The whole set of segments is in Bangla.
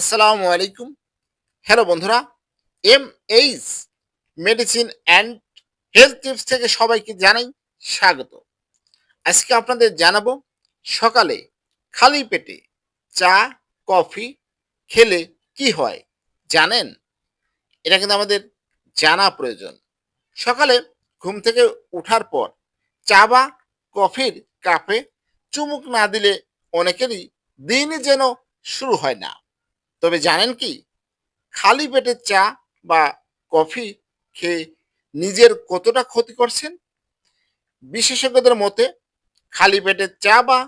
আসসালামু আলাইকুম। হ্যালো বন্ধুরা M H medicine and health tips থেকে সবাইকে জানাই স্বাগত। আজকে আপনাদের জানাব, সকালে খালি পেটে চা, কফি খেলে কি হয়, জানেন? এটা কিন্তু আমাদের জানা প্রয়োজন। সকালে ঘুম থেকে ওঠার পর চা বা কফির কাপে চুমুক না দিলে অনেকেরই দিনই যেন শুরু হয় না। তবে জানেন কি? খালি পেটের চা বা কফি খেয়ে নিজের কতটা ক্ষতি করছেন? বিশেষজ্ঞদের মতে, খালি পেটে চা বা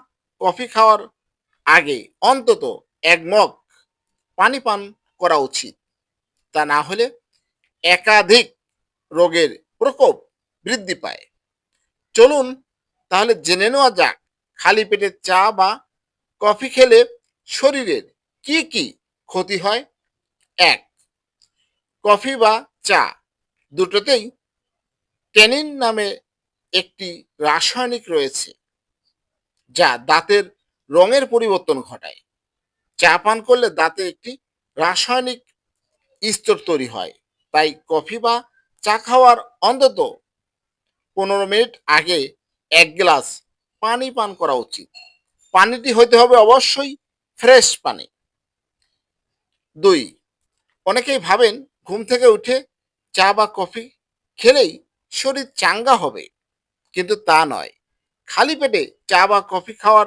কফি খাওয়ার আগে অন্তত এক মগ পানি পান করা উচিত। তা না হলে একাধিক রোগের প্রকোপ বৃদ্ধি পায়। চলুন তাহলে জেনে নেওয়া যাক, খালি পেটে চা বা কফি খেলে শরীরের কি কি ক্ষতি হয়? এক, কফি বা চা দুটোতেই ট্যানিন নামে একটি রাসায়নিক রয়েছে, যা দাঁতের রঙের পরিবর্তন ঘটায়। চা পান করলে দাঁতে একটি রাসায়নিক স্তর তৈরি হয়, তাই কফি বা চা খাওয়ার অন্তত পনেরো মিনিট আগে এক গ্লাস পানি পান করা উচিত। পানিটি হতে হবে অবশ্যই ফ্রেশ পানি। দুই, অনেকেই ভাবেন ঘুম থেকে উঠে চা বা কফি খেলেই শরীর চাঙ্গা হবে। কিন্তু তা নয়। খালি পেটে চা বা কফি খাওয়ার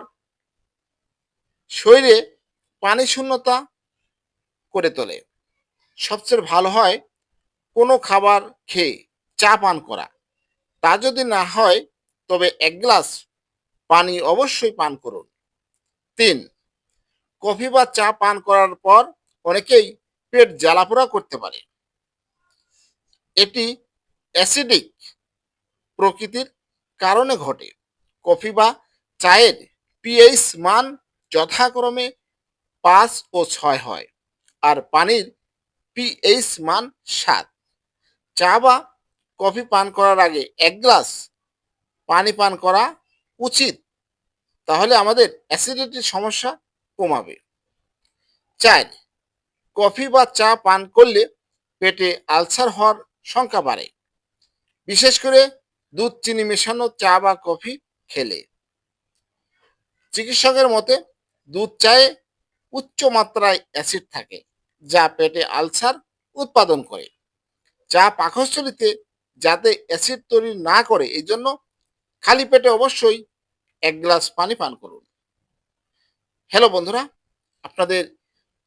শরীরে পানি শূন্যতা করে তোলে। সবচেয়ে ভালো হয় কোনো খাবার খেয়ে চা পান করা। তা যদি না হয়, তবে এক গ্লাস পানি অবশ্যই পান করুন। তিন, কফি বা চা পান করার পর অনেকেই পেট জ্বালাপোড়া করতে পারে। এটি অ্যাসিডিক প্রকৃতির কারণে ঘটে। কফি বা চায়ের পিএইচ মান যথাক্রমে পাঁচ ও ছয় হয় আর পানির পিএইচ মান সাত। চা বা কফি পান করার আগে এক গ্লাস পানি পান করা উচিত, তাহলে আমাদের অ্যাসিডিটির সমস্যা কমাবে। চার কফি বা চা পান করলে পেটে আলসার হওয়ার সংখ্যা বাড়ে। বিশেষ করে দুধ, চিনি মেশানো চা বা কফি খেলে। চিকিৎসকের মতে, দুধ চায়ে উচ্চ মাত্রায় অ্যাসিড থাকে, যা পেটে আলসার উৎপাদন করে। চা পাকস্থলিতে যাতে অ্যাসিড তৈরি না করে এই জন্য খালি পেটে অবশ্যই এক গ্লাস পানি পান করুন। হ্যালো বন্ধুরা, আপনাদের